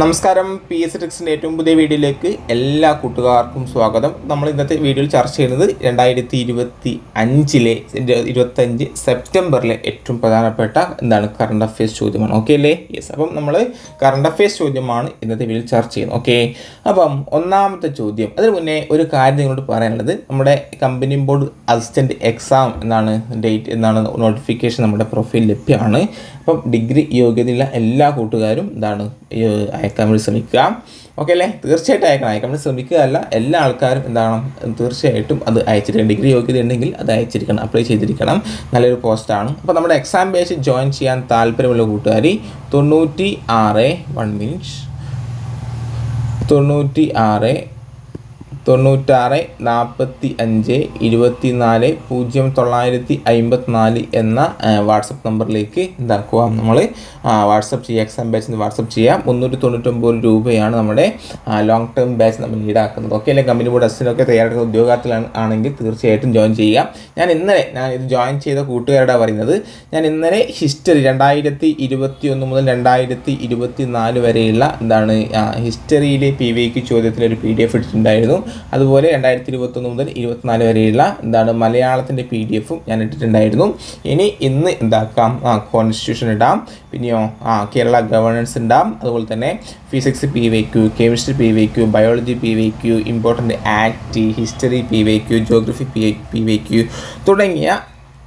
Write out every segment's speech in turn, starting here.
നമസ്കാരം. P S ടെക്സിന്റെ ഏറ്റവും പുതിയ വീഡിയോയിലേക്ക് എല്ലാ കൂട്ടുകാർക്കും സ്വാഗതം. നമ്മൾ ഇന്നത്തെ വീഡിയോയിൽ ചർച്ച ചെയ്യുന്നത് രണ്ടായിരത്തി ഇരുപത്തി അഞ്ചിലെ ഇരുപത്തഞ്ച് സെപ്റ്റംബറിലെ ഏറ്റവും പ്രധാനപ്പെട്ട എന്താണ് കറണ്ട് അഫയേഴ്സ് ചോദ്യമാണ്. ഓക്കെ അല്ലേ? യെസ് അപ്പം നമ്മൾ കറണ്ട് അഫയേഴ്സ് ചോദ്യമാണ് ഇന്നത്തെ വീഡിയോയിൽ ചർച്ച ചെയ്യുന്നത്. ഓക്കെ അപ്പം ഒന്നാമത്തെ ചോദ്യം. അതിന് മുന്നേ ഒരു കാര്യം നിങ്ങളോട് പറയാനുള്ളത്. നമ്മുടെ കമ്പനി ബോർഡ് അസിസ്റ്റന്റ് എക്സാം എന്നാണ് ഡേറ്റ് എന്നാണ് നോട്ടിഫിക്കേഷൻ നമ്മുടെ പ്രൊഫൈൽ ലഭ്യമാണ്. അപ്പം ഡിഗ്രി യോഗ്യതയുള്ള എല്ലാ കൂട്ടുകാരും എന്താണ് അയക്കാൻ വേണ്ടി ശ്രമിക്കുക. ഓക്കെ അല്ലേ? തീർച്ചയായിട്ടും അയക്കണം. അയക്കാൻ വേണ്ടി ശ്രമിക്കുക അല്ല എല്ലാ ആൾക്കാരും എന്താണ് തീർച്ചയായിട്ടും അത് അയച്ചിരിക്കണം. ഡിഗ്രി യോഗ്യത ഉണ്ടെങ്കിൽ അത് അയച്ചിരിക്കണം. അപ്ലൈ ചെയ്തിരിക്കണം. നല്ലൊരു പോസ്റ്റാണ് അപ്പോൾ നമ്മുടെ എക്സാം ബേസ് ജോയിൻ ചെയ്യാൻ താല്പര്യമുള്ള കൂട്ടുകാർ തൊണ്ണൂറ്റി ആറ് വൺ മിനിറ്റ് തൊണ്ണൂറ്റി ആറ് തൊണ്ണൂറ്റാറ് നാൽപ്പത്തി അഞ്ച് ഇരുപത്തി നാല് പൂജ്യം തൊള്ളായിരത്തി അമ്പത്തിനാല് എന്ന വാട്സപ്പ് നമ്പറിലേക്ക് എന്താക്കുക നമ്മൾ വാട്സപ്പ് ചെയ്യുക എക്സാം ബാച്ചിന് വാട്സപ്പ് ചെയ്യാം. മുന്നൂറ്റി തൊണ്ണൂറ്റൊമ്പത് രൂപയാണ് നമ്മുടെ ലോങ് ടേം ബാച്ച് നമ്മൾ ഈടാക്കുന്നത്. ഓക്കെ അല്ലെങ്കിൽ കമ്പനി ബോർഡ് അസിനൊക്കെ തയ്യാറെടുക്കുന്ന ഉദ്യോഗാർത്ഥികളാണ് ആണെങ്കിൽ തീർച്ചയായിട്ടും ജോയിൻ ചെയ്യാം. ഞാൻ ഇന്നലെ ഞാൻ ഇത് ജോയിൻ ചെയ്ത കൂട്ടുകാരുടെ പറയുന്നത് ഞാൻ ഇന്നലെ ഹിസ്റ്ററി രണ്ടായിരത്തി ഇരുപത്തി ഒന്ന് മുതൽ രണ്ടായിരത്തി ഇരുപത്തി നാല് വരെയുള്ള എന്താണ് ഹിസ്റ്ററിയിലെ പി വിക്ക് ചോദ്യത്തിലൊരു പി ഡി എഫ് ഇട്ടിട്ടുണ്ടായിരുന്നു. അതുപോലെ രണ്ടായിരത്തി ഇരുപത്തൊന്ന് മുതൽ ഇരുപത്തിനാല് വരെയുള്ള എന്താണ് മലയാളത്തിന്റെ പി ഡി എഫും ഞാൻ ഇട്ടിട്ടുണ്ടായിരുന്നു. ഇനി ഇന്ന് എന്താക്കാം? ആ കോൺസ്റ്റിറ്റ്യൂഷൻ ഇടാം. പിന്നെയോ ആ കേരള ഗവർണൻസ് ഉണ്ടാം അതുപോലെ തന്നെ physics P Y Q chemistry P Y Q biology P Y Q important act history P Y Q geography P P Y Q തുടങ്ങിയ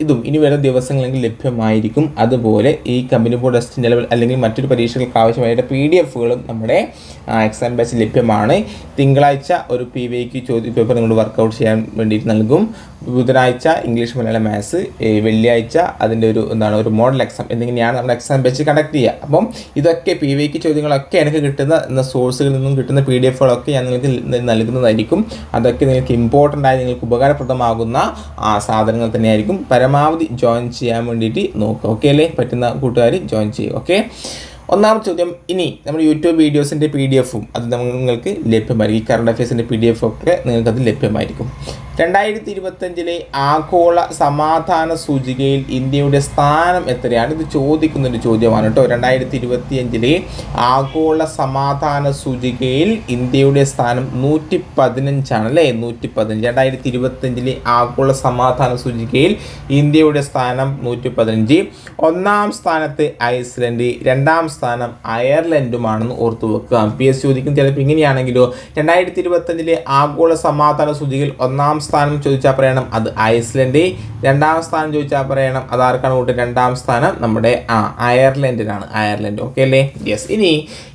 ഇതും ഇനി വരുന്ന ദിവസങ്ങളിൽ ലഭ്യമായിരിക്കും. അതുപോലെ ഈ കമ്പനി ബോർഡ് ടെസ്റ്റിന്റെ ലെവൽ അല്ലെങ്കിൽ മറ്റൊരു പരീക്ഷകൾക്ക് ആവശ്യമായിട്ട് പി ഡി എഫുകളും നമ്മുടെ എക്സാം ബാച്ച് ലഭ്യമാണ്. തിങ്കളാഴ്ച ഒരു പി വി ഐക്ക് ചോദ്യ പേപ്പർ നിങ്ങൾ വർക്കൗട്ട് ചെയ്യാൻ വേണ്ടിയിട്ട് നൽകും. ബുധനാഴ്ച ഇംഗ്ലീഷ് മലയാളം മാത്സ് വെള്ളിയാഴ്ച അതിന്റെ ഒരു എന്താണ് ഒരു മോഡൽ എക്സാം എന്നിങ്ങനെയാണ് നമ്മുടെ എക്സാം ബാച്ച് കണ്ടക്ട് ചെയ്യുക. അപ്പം ഇതൊക്കെ പി വി ഐക്ക് ചോദ്യങ്ങളൊക്കെ എനിക്ക് കിട്ടുന്ന സോഴ്സുകളിൽ നിന്നും കിട്ടുന്ന പി ഡി എഫുകളൊക്കെ ഞാൻ നിങ്ങൾക്ക് നൽകുന്നതായിരിക്കും. അതൊക്കെ നിങ്ങൾക്ക് ഇമ്പോർട്ടന്റ് ആയി നിങ്ങൾക്ക് ഉപകാരപ്രദമാകുന്ന ആ സാധനങ്ങൾ തന്നെയായിരിക്കും. പരമാവധി ജോയിൻ ചെയ്യാൻ വേണ്ടിയിട്ട് നോക്കുക. ഓക്കെ അല്ലേ? പറ്റുന്ന കൂട്ടുകാർ ജോയിൻ ചെയ്യുക. ഓക്കെ ഒന്നാമത്തെ ചോദ്യം ഇനി നമ്മുടെ യൂട്യൂബ് വീഡിയോസിന്റെ പി ഡി എഫും അത് നിങ്ങൾക്ക് ലഭ്യമായിരിക്കും. ഈ കറണ്ട് അഫയേഴ്സിന്റെ പി ഡി എഫ് ഒക്കെ നിങ്ങൾക്കത് ലഭ്യമായിരിക്കും. രണ്ടായിരത്തി ഇരുപത്തഞ്ചിലെ ആഗോള സമാധാന സൂചികയിൽ ഇന്ത്യയുടെ സ്ഥാനം എത്രയാണ്? ഇത് ചോദിക്കുന്നൊരു ചോദ്യമാണ് കേട്ടോ. രണ്ടായിരത്തി ഇരുപത്തിയഞ്ചിലെ ആഗോള സമാധാന സൂചികയിൽ ഇന്ത്യയുടെ സ്ഥാനം നൂറ്റി പതിനഞ്ചാണ് അല്ലേ നൂറ്റി പതിനഞ്ച് രണ്ടായിരത്തി ഇരുപത്തഞ്ചിലെ ആഗോള സമാധാന സൂചികയിൽ ഇന്ത്യയുടെ സ്ഥാനം നൂറ്റി പതിനഞ്ച് ഒന്നാം സ്ഥാനത്ത് ഐസ്ലൻഡ് രണ്ടാം സ്ഥാനം അയർലൻഡുമാണെന്ന് ഓർത്തു വെക്കുക. പി എസ് ചോദിക്കും ചിലപ്പോൾ ഇങ്ങനെയാണെങ്കിലോ? രണ്ടായിരത്തി ഇരുപത്തഞ്ചിലെ ആഗോള സമാധാന സൂചികയിൽ ഒന്നാം സ്ഥാനം ചോദിച്ചാൽ പറയണം. അത് ഐസ്ലൻഡ്. രണ്ടാം സ്ഥാനം ചോദിച്ചാൽ പറയണം. അത് ആർക്കാണ് കൂട്ടി രണ്ടാം സ്ഥാനം നമ്മുടെ ആ അയർലൻഡിനാണ്. അയർലൻഡ്. ഓക്കെ അല്ലേ? യെസ് ഇനി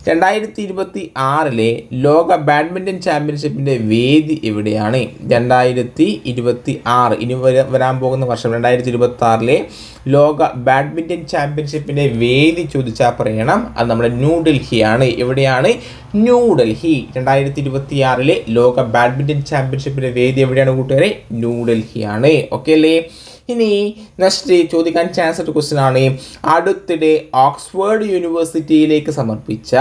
രണ്ടായിരത്തി ഇരുപത്തി ആറിലെ ലോക ബാഡ്മിന്റൺ ചാമ്പ്യൻഷിപ്പിന്റെ വേദി എവിടെയാണ്? രണ്ടായിരത്തി ഇരുപത്തി ആറ് ഇനി വരാൻ പോകുന്ന വർഷം രണ്ടായിരത്തി ഇരുപത്തി ആറിലെ ലോക ബാഡ്മിന്റൺ ചാമ്പ്യൻഷിപ്പിന്റെ വേദി ചോദിച്ചാൽ പറയണം. അത് നമ്മുടെ ന്യൂഡൽഹിയാണ് എവിടെയാണ്? ന്യൂഡൽഹി രണ്ടായിരത്തി ഇരുപത്തി ആറിലെ ലോക ബാഡ്മിന്റൺ ചാമ്പ്യൻഷിപ്പിന്റെ വേദി എവിടെയാണ് കൂട്ടുകാരെ? ന്യൂഡൽഹിയാണ് ഓക്കെ അല്ലേ? ഇനി നെക്സ്റ്റ് ചോദിക്കാൻ ചാൻസ് ഉള്ള ക്വസ്റ്റ്യൻ ആണ് അടുത്തിടെ ഓക്സ്ഫോർഡ് യൂണിവേഴ്സിറ്റിയിലേക്ക് സമർപ്പിച്ച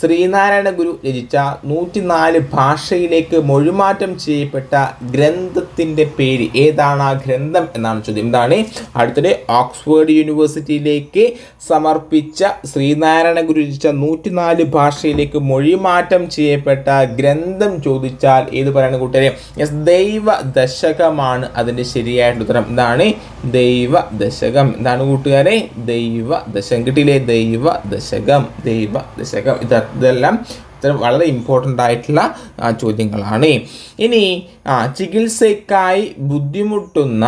ശ്രീനാരായണ ഗുരു രചിച്ച നൂറ്റിനാല് ഭാഷയിലേക്ക് മൊഴിമാറ്റം ചെയ്യപ്പെട്ട ഗ്രന്ഥത്തിന്റെ പേര് ഏതാണ് ആ ഗ്രന്ഥം എന്നാണ് ചോദ്യം. എന്താണ് അടുത്തിടെ ഓക്സ്ഫോർഡ് യൂണിവേഴ്സിറ്റിയിലേക്ക് സമർപ്പിച്ച ശ്രീനാരായണ ഗുരു രചിച്ച നൂറ്റിനാല് ഭാഷയിലേക്ക് മൊഴിമാറ്റം ചെയ്യപ്പെട്ട ഗ്രന്ഥം ചോദിച്ചാൽ ഏത് പറയുന്ന കൂട്ടരെ? യെസ് ദൈവ ദശകമാണ് അതിന്റെ ശരിയായിട്ടുള്ള ഉത്തരം. എന്താണ് ദൈവ ദശകം എന്താണ് കൂട്ടുകാരെ? ദൈവ ദശകം കിട്ടിയില്ലേ? ദൈവ ദശകം ദൈവ ദശകം ഇത് ഇതെല്ലാം വളരെ ഇമ്പോർട്ടന്റ് ആയിട്ടുള്ള ചോദ്യങ്ങളാണ്. ഇനി ചികിത്സയ്ക്കായി ബുദ്ധിമുട്ടുന്ന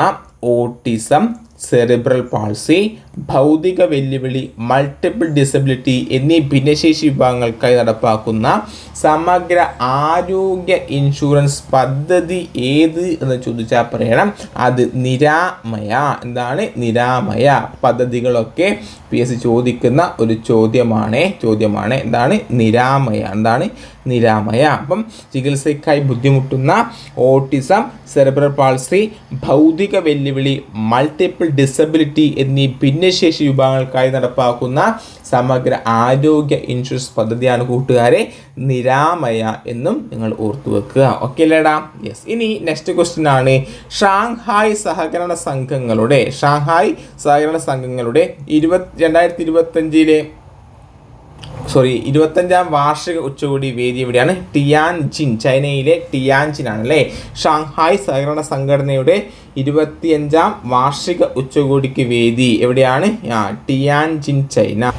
ഓട്ടിസം സെറിബ്രൽ പാൾസി ഭൗതിക വെല്ലുവിളി മൾട്ടിപ്പിൾ ഡിസബിലിറ്റി എന്നീ ഭിന്നശേഷി വിഭാഗങ്ങൾക്കായി നടപ്പാക്കുന്ന സമഗ്ര ആരോഗ്യ ഇൻഷുറൻസ് പദ്ധതി ഏത് എന്ന് ചോദിച്ചാൽ പറയണം. അത് നിരാമയ. എന്താണ്? നിരാമയ. പദ്ധതികളൊക്കെ പി എസ് സി ചോദിക്കുന്ന ഒരു ചോദ്യമാണ്. ചോദ്യമാണ്. എന്താണ്? നിരാമയ. എന്താണ്? നിരാമയ. അപ്പം ചികിത്സയ്ക്കായി ബുദ്ധിമുട്ടുന്ന ഓട്ടിസം സെറിബ്രൽ പാൾസി ഭൗതിക വെല്ലുവിളി മൾട്ടിപ്പിൾ ഡിസബിലിറ്റി എന്നീ ഭിന്നശേഷി വിഭാഗങ്ങൾക്കായി നടപ്പാക്കുന്ന സമഗ്ര ആരോഗ്യ ഇൻഷുറൻസ് പദ്ധതിയാണ് കൂട്ടുകാരെ നിരാമയ എന്നും നിങ്ങൾ ഓർത്തു വെക്കുക. ഓക്കെ അല്ലേടാ യെസ് ഇനി നെക്സ്റ്റ് ക്വസ്റ്റ്യൻ ആണ്. ഷാങ്ഹായ് സഹകരണ സംഘങ്ങളുടെ ഷാങ്ഹായ് സഹകരണ സംഘങ്ങളുടെ ഇരുപത് രണ്ടായിരത്തി ഇരുപത്തഞ്ചിലെ സോറി ഇരുപത്തഞ്ചാം വാർഷിക ഉച്ചകോടി വേദി എവിടെയാണ്? ടിയാൻ ടിയാൻജിൻ ചൈനയിലെ ടിയാൻജിൻ ആണ് അല്ലേ ഷാങ്ഹായ് സഹകരണ സംഘടനയുടെ ഇരുപത്തിയഞ്ചാം വാർഷിക ഉച്ചകോടിക്ക് വേദി എവിടെയാണ്? ആ ടിയാൻജിൻ ചൈന.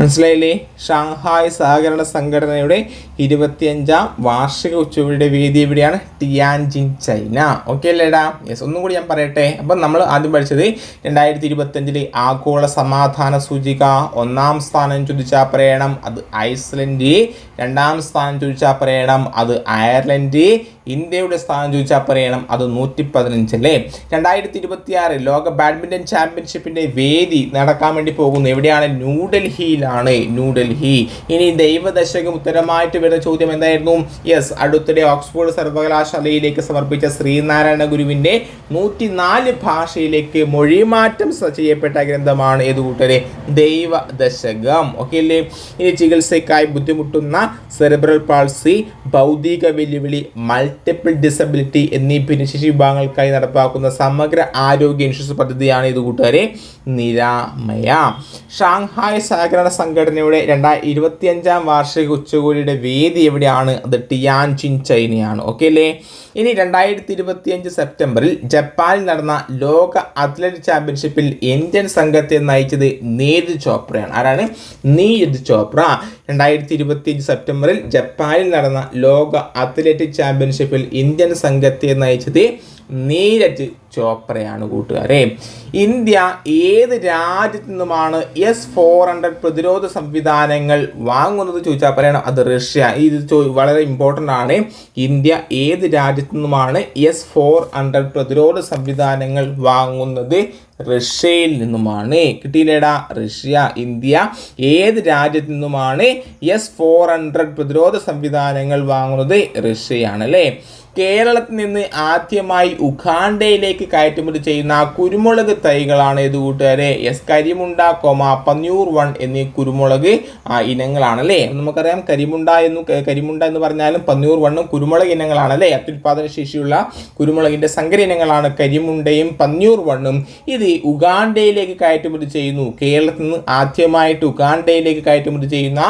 മനസ്സിലായില്ലേ? ഷാങ്ഹായ് സഹകരണ സംഘടനയുടെ ഇരുപത്തിയഞ്ചാം വാർഷിക ഉച്ചകോടിയുടെ വേദി എവിടെയാണ്? Tianjin China. ഓക്കെ അല്ലേടാ? യെസ് ഒന്നും കൂടി ഞാൻ പറയട്ടെ. അപ്പം നമ്മൾ ആദ്യം പഠിച്ചത് രണ്ടായിരത്തി ഇരുപത്തഞ്ചിലെ ആഗോള സമാധാന സൂചിക. ഒന്നാം സ്ഥാനം ചോദിച്ചാൽ പറയണം അത് ഐസ്ലൻഡ്. രണ്ടാം സ്ഥാനം ചോദിച്ചാൽ പറയണം അത് അയർലൻഡ്. ഇന്ത്യയുടെ സ്ഥാനം ചോദിച്ചാൽ പറയണം അത് നൂറ്റി പതിനഞ്ച് അല്ലേ രണ്ടായിരത്തി ഇരുപത്തി ആറ് ലോക ബാഡ്മിന്റൺ ചാമ്പ്യൻഷിപ്പിന്റെ വേദി നടക്കാൻ വേണ്ടി പോകുന്നു. എവിടെയാണ്? ന്യൂഡൽഹിയിലാണ്. ന്യൂഡൽഹി. ഇനി ദൈവദശകം ഉത്തരമായിട്ട് വരുന്ന ചോദ്യം എന്തായിരുന്നു? യെസ് അടുത്തിടെ ഓക്സ്ഫോർഡ് സർവകലാശാലയിലേക്ക് സമർപ്പിച്ച ശ്രീനാരായണ ഗുരുവിന്റെ നൂറ്റിനാല് ഭാഷയിലേക്ക് മൊഴിമാറ്റം ചെയ്യപ്പെട്ട ഗ്രന്ഥമാണ് ഏത് കൂട്ടരെ? ദൈവദശകം. ഓക്കെ അല്ലേ ഇനി ചികിത്സയ്ക്കായി ബുദ്ധിമുട്ടുന്ന സെറിബ്രൽ പാൾസി ഭൗതിക വെല്ലുവിളി മൾട്ടിപ്പിൾ ഡിസബിലിറ്റി എന്നീ ഭിന്നശേഷി വിഭാഗങ്ങൾക്കായി നടപ്പാക്കുന്ന സമഗ്ര ആരോഗ്യ ഇൻഷുറൻസ് പദ്ധതിയാണ് ഇത് കൂട്ടുകാരെ. നിരാമയ. ഷാങ്ഹായ് സഹകരണ സംഘടനയുടെ രണ്ടായി ഇരുപത്തിയഞ്ചാം വാർഷിക ഉച്ചകോടിയുടെ വേദി എവിടെയാണ്? അത് ടിയാൻചിൻ ചൈനയാണ്. ഓക്കെ അല്ലേ? ഇനി രണ്ടായിരത്തി ഇരുപത്തിയഞ്ച് സെപ്റ്റംബറിൽ ജപ്പാനിൽ നടന്ന ലോക അത്ലറ്റിക് ചാമ്പ്യൻഷിപ്പിൽ ഇന്ത്യൻ സംഘത്തെ നയിച്ചത് നീരജ് ചോപ്രയാണ്. ആരാണ്? നീരജ് ചോപ്ര. രണ്ടായിരത്തി ഇരുപത്തിയഞ്ച് സെപ്റ്റംബറിൽ ജപ്പാനിൽ നടന്ന ലോക അത്ലറ്റിക് ചാമ്പ്യൻഷിപ്പിൽ ഇന്ത്യൻ സംഘത്തെ നയിച്ചത് നീരജ് ചോപ്രയാണ് കൂട്ടുകാരെ. ഇന്ത്യ ഏത് രാജ്യത്തു നിന്നുമാണ് എസ് ഫോർ ഹൺഡ്രഡ് പ്രതിരോധ സംവിധാനങ്ങൾ വാങ്ങുന്നത് ചോദിച്ചാൽ പറയണം. അത് റഷ്യ. ഇത് വളരെ ഇമ്പോർട്ടന്റ് ആണ്. ഇന്ത്യ ഏത് രാജ്യത്തു നിന്നുമാണ് എസ് ഫോർ ഹൺഡ്രഡ് പ്രതിരോധ സംവിധാനങ്ങൾ വാങ്ങുന്നത് റഷ്യയിൽ നിന്നുമാണ്. കിട്ടിയില്ലേടാ? റഷ്യ ഇന്ത്യ ഏത് രാജ്യത്തു നിന്നുമാണ് എസ് ഫോർ ഹൺഡ്രഡ് പ്രതിരോധ സംവിധാനങ്ങൾ വാങ്ങുന്നത്? റഷ്യയാണ് അല്ലേ കേരളത്തിൽ നിന്ന് ആദ്യമായി ഉഖാണ്ടയിലേക്ക് കയറ്റുമതി ചെയ്യുന്ന കുരുമുളക് തൈകളാണ് ഇത് കൂട്ടുകാരെ. എസ് കരിമുണ്ട കൊമ പന്നൂർ വൺ എന്നീ കുരുമുളക് ഇനങ്ങളാണ് അല്ലേ നമുക്കറിയാം കരിമുണ്ട എന്ന് കരിമുണ്ട എന്ന് പറഞ്ഞാലും പന്നൂർ വണ്ണും കുരുമുളക് ഇനങ്ങളാണ് അല്ലേ അത്യുൽപാദന ശേഷിയുള്ള കുരുമുളകിന്റെ സങ്കര ഇനങ്ങളാണ് കരിമുണ്ടയും പന്നൂർ വണ്ണും. ഇത് ഉഗാണ്ടയിലേക്ക് കയറ്റുമതി ചെയ്യുന്നു. കേരളത്തിൽ നിന്ന് ആദ്യമായിട്ട് ഉഗാണ്ടയിലേക്ക് കയറ്റുമതി ചെയ്യുന്ന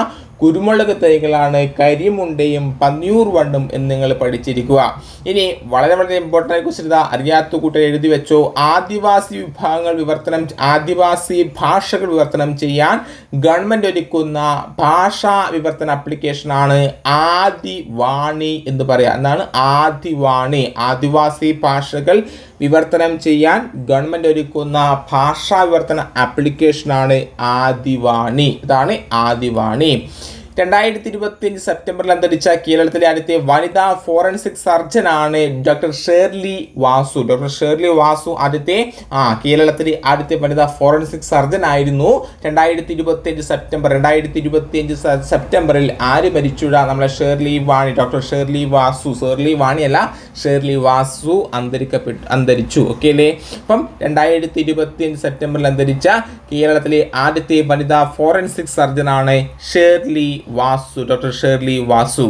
കുരുമുളക് തൈകളാണ് കരിമുണ്ടയും പന്നിയൂർ വണ്ടും എന്ന് നിങ്ങൾ പഠിച്ചിരിക്കുക. ഇനി വളരെ വളരെ ഇമ്പോർട്ടന്റ് ക്വസ്റ്റൻ അറിയാത്ത കൂട്ടർ എഴുതി വെച്ചോ. ആദിവാസി വിഭാഗങ്ങൾ വിവർത്തനം ആദിവാസി ഭാഷകൾ വിവർത്തനം ചെയ്യാൻ ഗവൺമെന്റ് ഒരുക്കുന്ന ഭാഷാ വിവർത്തന ആപ്ലിക്കേഷനാണ് ആദിവാണി എന്ന് പറയാം. എന്താണ്? ആദിവാണി. ആദിവാസി ഭാഷകൾ വിവർത്തനം ചെയ്യാൻ ഗവൺമെന്റ് ഒരുക്കുന്ന ഭാഷാ വിവർത്തന ആപ്ലിക്കേഷനാണ് ആദിവാണി. ഇതാണ് ആദിവാണി. രണ്ടായിരത്തി ഇരുപത്തിയഞ്ച് സെപ്റ്റംബറിൽ അന്തരിച്ച കേരളത്തിലെ ആദ്യത്തെ വനിതാ ഫോറൻസിക് സർജനാണ് ഡോക്ടർ ഷേർലി വാസു. ഡോക്ടർ ഷേർലി വാസു ആദ്യത്തെ ആ കേരളത്തിലെ ആദ്യത്തെ വനിതാ ഫോറൻസിക് സർജൻ ആയിരുന്നു രണ്ടായിരത്തി ഇരുപത്തിയഞ്ച് സെപ്റ്റംബർ രണ്ടായിരത്തി ഇരുപത്തിയഞ്ച് സെപ്റ്റംബറിൽ ആര് മരിച്ചുട? നമ്മളെ ഷേർലി വാണി ഡോക്ടർ ഷേർലി വാസു. ഷേർലി വാണിയല്ല ഷേർലി വാസു അന്തരിക്കപ്പെട്ടു അന്തരിച്ചു. ഓക്കെ അല്ലേ? അപ്പം രണ്ടായിരത്തി ഇരുപത്തിയഞ്ച് സെപ്റ്റംബറിൽ അന്തരിച്ച കേരളത്തിലെ ആദ്യത്തെ വനിതാ ഫോറൻസിക് സർജനാണ് ഷേർലി വാസു ഡോക്ടർ ഷേർലി വാസു.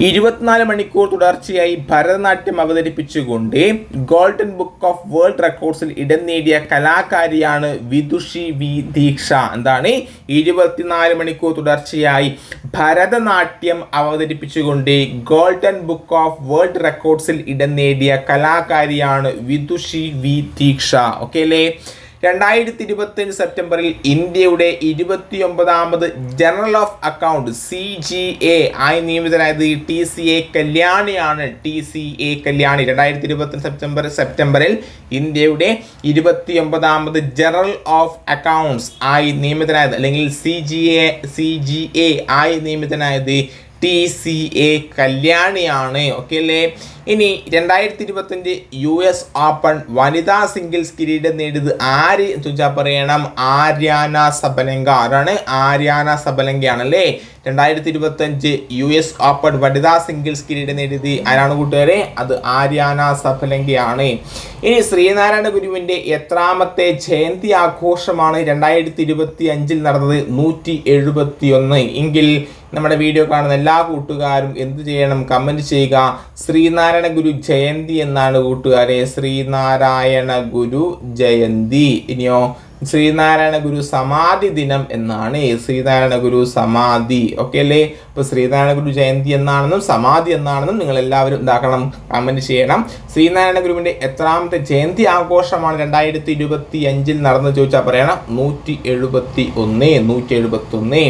ഇരുപത്തിനാല് മണിക്കൂർ തുടർച്ചയായി ഭരതനാട്യം അവതരിപ്പിച്ചുകൊണ്ട് ഗോൾഡൻ ബുക്ക് ഓഫ് വേൾഡ് റെക്കോർഡ്സിൽ ഇടം നേടിയ കലാകാരിയാണ് വിദുഷി വി ദീക്ഷ. എന്താണ്? ഇരുപത്തിനാല് മണിക്കൂർ തുടർച്ചയായി ഭരതനാട്യം അവതരിപ്പിച്ചുകൊണ്ട് ഗോൾഡൻ ബുക്ക് ഓഫ് വേൾഡ് റെക്കോർഡ്സിൽ ഇടം നേടിയ കലാകാരിയാണ് വിദുഷി വി ദീക്ഷ. ഓക്കെ അല്ലേ? രണ്ടായിരത്തി ഇരുപത്തിയഞ്ച് സെപ്റ്റംബറിൽ ഇന്ത്യയുടെ ഇരുപത്തിയൊമ്പതാമത് general of account C G A ആയി നിയമിതനായത് T C A കല്യാണിയാണ്. T C A Kalyani. രണ്ടായിരത്തി ഇരുപത്തി സെപ്റ്റംബർ സെപ്റ്റംബറിൽ ഇന്ത്യയുടെ ഇരുപത്തിയൊമ്പതാമത് ജനറൽ ഓഫ് അക്കൗണ്ട്സ് ആയി നിയമിതനായത് അല്ലെങ്കിൽ C G A C G A ആയി നിയമിതനായത് ടി സി എ കല്യാണിയാണ്. ഓക്കെ അല്ലേ? ഇനി രണ്ടായിരത്തി ഇരുപത്തഞ്ച് യു എസ് ഓപ്പൺ വനിതാ സിംഗിൾസ് കിരീടം നേടിയത് ആര് ചോദിച്ചാൽ പറയണം. Aryna Sabalenka. ആരാണ്? ആര്യാന സബലങ്കയാണ് അല്ലേ? രണ്ടായിരത്തി ഇരുപത്തഞ്ച് യു എസ് ഓപ്പൺ വനിതാ സിംഗിൾസ് കിരീടം നേടിയത് ആരാണ് കൂട്ടുകാരെ? അത് ആര്യാന സബലങ്കയാണ്. ഇനി ശ്രീനാരായണ ഗുരുവിന്റെ എത്രാമത്തെ ജയന്തി ആഘോഷമാണ് രണ്ടായിരത്തി ഇരുപത്തി അഞ്ചിൽ നടന്നത് നൂറ്റി എഴുപത്തി ഒന്ന് എങ്കിൽ നമ്മുടെ വീഡിയോ കാണുന്ന എല്ലാ കൂട്ടുകാരും എന്തു ചെയ്യണം? കമന്റ് ചെയ്യുക. ശ്രീനാരായണ ഗുരു ജയന്തി എന്നാണ് കൂട്ടുകാരെ. ശ്രീനാരായണ ഗുരു ജയന്തി. ഇനിയോ ശ്രീനാരായണ ഗുരു സമാധി ദിനം എന്നാണ്. ശ്രീനാരായണ ഗുരു സമാധി. ഓക്കെ അല്ലേ? ഇപ്പോൾ ശ്രീനാരായണ ഗുരു ജയന്തി എന്നാണെന്നും സമാധി എന്നാണെന്നും നിങ്ങൾ എല്ലാവരും എന്താക്കണം? കമന്റ് ചെയ്യണം. ശ്രീനാരായണ ഗുരുവിന്റെ എത്രാമത്തെ ജയന്തി ആഘോഷമാണ് രണ്ടായിരത്തി ഇരുപത്തി അഞ്ചിൽ നടന്നു ചോദിച്ചാൽ പറയണം. നൂറ്റി എഴുപത്തി ഒന്ന് നൂറ്റി എഴുപത്തി ഒന്ന്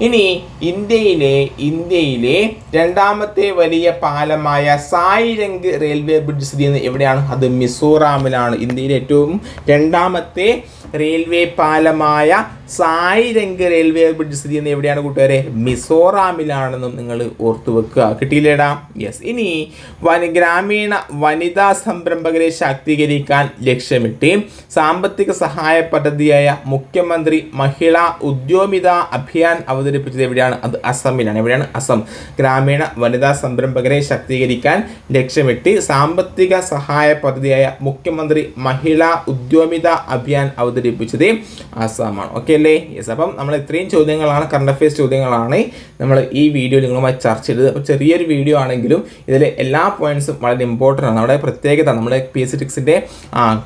ഇനി ഇന്ത്യയിലെ ഇന്ത്യയിലെ രണ്ടാമത്തെ വലിയ പാലമായ സായിരംഗ് റെയിൽവേ ബ്രിഡ്ജ് സ്ഥിതി ചെയ്യുന്നത് എവിടെയാണ്? അത് മിസോറാമിലാണ്. ഇന്ത്യയിലെ ഏറ്റവും രണ്ടാമത്തെ റെയിൽവേ പാലമായ സായിരംഗ് റെയിൽവേ ബ്രിഡ്ജ് സ്ഥിതി ചെയ്യുന്നത് എവിടെയാണ് കൂട്ടുകാരെ? മിസോറാമിലാണെന്നും നിങ്ങൾ ഓർത്തു വെക്കുക കിട്ടിയില്ലേടാ? യെസ് ഇനി വന ഗ്രാമീണ വനിതാ സംരംഭകരെ ശാക്തീകരിക്കാൻ ലക്ഷ്യമിട്ട് സാമ്പത്തിക സഹായ പദ്ധതിയായ മുഖ്യമന്ത്രി മഹിളാ ഉദ്യോമിത അഭിയാൻ അവതരിപ്പിച്ചത് എവിടെയാണ്? അത് അസമിലാണ്. എവിടെയാണ്? അസം. ഗ്രാമീണ വനിതാ സംരംഭകരെ ശാക്തീകരിക്കാൻ ലക്ഷ്യമിട്ട് സാമ്പത്തിക സഹായ പദ്ധതിയായ മുഖ്യമന്ത്രി മഹിളാ ഉദ്യോമിത അഭിയാൻ അവതരിപ്പിച്ചത് അസമാണ്. ഓക്കെ അല്ലേ യെസ് അപ്പം നമ്മൾ ഇത്രയും ചോദ്യങ്ങളാണ് കറണ്ട് അഫയേഴ്സ് ചോദ്യങ്ങളാണ് നമ്മൾ ഈ വീഡിയോ നിങ്ങളുമായി ചർച്ച ചെയ്തത്. അപ്പോൾ ചെറിയൊരു വീഡിയോ ആണെങ്കിലും ഇതിലെ എല്ലാ പോയിന്റ്സും വളരെ ഇമ്പോർട്ടന്റ് ആണ്. നമ്മുടെ പ്രത്യേകത നമ്മുടെ പി എസ് ടിക്സിന്റെ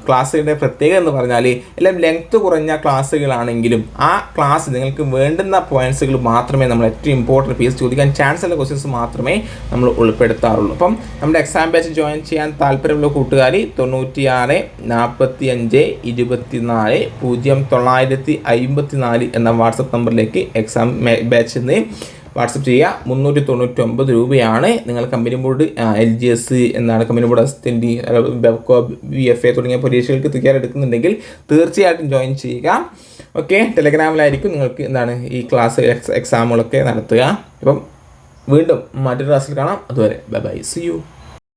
ക്ലാസ്സുകളുടെ പ്രത്യേകത എന്ന് പറഞ്ഞാൽ എല്ലാം ലെങ്ത് കുറഞ്ഞ ക്ലാസ്സുകളാണെങ്കിലും ആ ക്ലാസ് നിങ്ങൾക്ക് വേണ്ടുന്ന പോയിന്റ്സുകൾ മാത്രമേ നമ്മൾ ഏറ്റവും ഇമ്പോർട്ടന്റ് പി എസ് ചോദിക്കാൻ ചാൻസ് ഉള്ള ക്വസ്റ്റ്യൻസ് മാത്രമേ നമ്മൾ ഉൾപ്പെടുത്താറുള്ളൂ. അപ്പം നമ്മുടെ എക്സാം ബാച്ച് ജോയിൻ ചെയ്യാൻ താല്പര്യമുള്ള കൂട്ടുകാർ തൊണ്ണൂറ്റിയാറ് നാൽപ്പത്തി അഞ്ച് ഇരുപത്തിനാല് പൂജ്യം തൊള്ളായിരത്തി അമ്പത്തി നാല് എന്ന വാട്സപ്പ് നമ്പറിലേക്ക് എക്സാം ബാച്ച് നിന്ന് വാട്സപ്പ് ചെയ്യുക. മുന്നൂറ്റി തൊണ്ണൂറ്റി ഒമ്പത് രൂപയാണ് നിങ്ങൾ company board L G S എന്നാണ് company board assistant Bevco B F A തുടങ്ങിയ പരീക്ഷകൾക്ക് തയ്യാറെടുക്കുന്നുണ്ടെങ്കിൽ തീർച്ചയായിട്ടും ജോയിൻ ചെയ്യുക. ഓക്കെ ടെലഗ്രാമിലായിരിക്കും നിങ്ങൾക്ക് എന്താണ് ഈ ക്ലാസ് എക്സാമുകളൊക്കെ നടത്തുക. അപ്പം വീണ്ടും മറ്റൊരു ക്ലാസ്സിൽ കാണാം. അതുവരെ ബൈ ബൈ സി യു